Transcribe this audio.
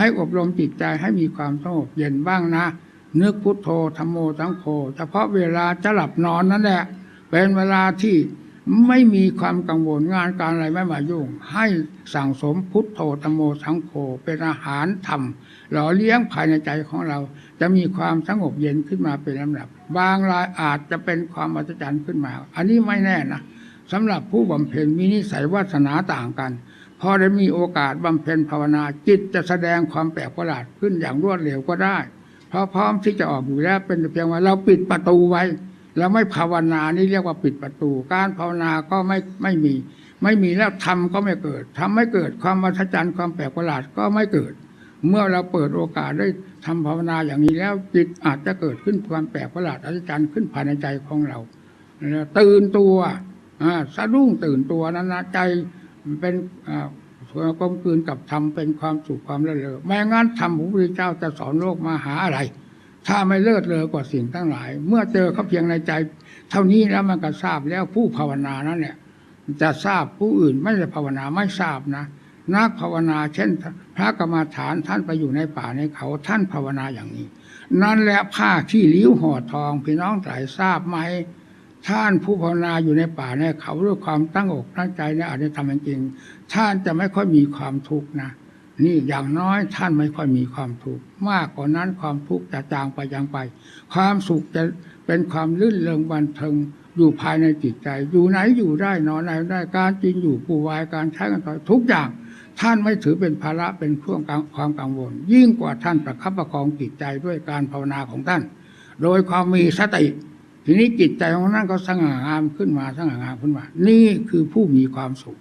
ให้อบรมจิตใจให้มีความสงบเย็นบ้างนะนึกพุทโธธรรมโมสังโฆเฉพาะเวลาจะหลับนอนนั่นแหละ เป็นเวลาที่ไม่มีความกังวลงานการอะไรไม่มายุ่ง ให้สั่งสมพุทโธธรรมโมสังโฆเป็นอาหารธรรมหล่อเลี้ยงภายในใจของเรา จะมีความสงบเย็นขึ้นมาเป็นลำดับ บางรายอาจจะเป็นความอัศจรรย์ขึ้นมา อันนี้ไม่แน่นะสำหรับผู้บำเพ็ญมีนิสัยวาสนาต่างกัน พอได้มีโอกาสบำเพ็ญภาวนาจิตจะแสดงความแปลกประหลาดขึ้นอย่างรวดเร็วก็ได้ เพราะพร้อมที่จะออกอยู่แล้วเป็นเพียงว่าเราปิดประตูไว้เราไม่ภาวนานี่เรียกว่าปิดประตู การภาวนาก็ไม่ไม่มี ไม่มีแล้วทำก็ไม่เกิดทำไม่เกิดความมหัศจรรย์ความแปลกประหลาดก็ไม่เกิด เมื่อเราเปิดโอกาสได้ทำภาวนาอย่างนี้แล้วจิตอาจจะเกิดขึ้นความแปลกประหลาดอัศจรรย์ขึ้นภายในใจของเราตื่นตัวอ่าสะดุ้งตื่นตัวนั้นนะใจ เป็นอ่าส่วนกลมกลืนกับธรรมเป็นความสุขความเลิศเลอไม่งั้นธรรมของพระพุทธเจ้าจะสอนโลกมาหาอะไร ถ้าไม่เลิศเลอกว่าสิ่งทั้งหลาย เมื่อเจอเขาเพียงในใจ เท่านี้แล้วมันก็ทราบแล้วผู้ภาวนานั่นแหละจะทราบผู้อื่นไม่ได้ภาวนาไม่ทราบนะนักภาวนา เช่น พระกรรมาฐานท่านไปอยู่ในป่าในเขาท่านภาวนาอย่างนี้ นั่นแหละผ้าขี้ริ้วห่อทองพี่น้องหลายทราบไหม ท่านผู้ภาวนาอยู่ในป่าในเขาด้วยความตั้งอกตั้งใจในอาจจะทำจริงท่านจะไม่ค่อยมีความทุกข์นะนี่อย่างน้อยท่านไม่ค่อยมีความทุกข์มากกว่านั้นความทุกข์จะจางไปจางไป ความสุขจะเป็นความลื่นเริงบันเทิงอยู่ภายในจิตใจ อยู่ไหนอยู่ได้นอนไหนได้การกินอยู่ปูวายการใช้กันต่อทุกอย่าง ท่านไม่ถือเป็นภาระเป็นเครื่องความกังวล ยิ่งกว่าท่านประคับประคองจิตใจด้วยการภาวนาของท่าน โดยความมีสติ ทีนี้จิตใจของท่านก็สง่างามขึ้นมาสง่างามขึ้นมา นี่คือผู้มีความสุข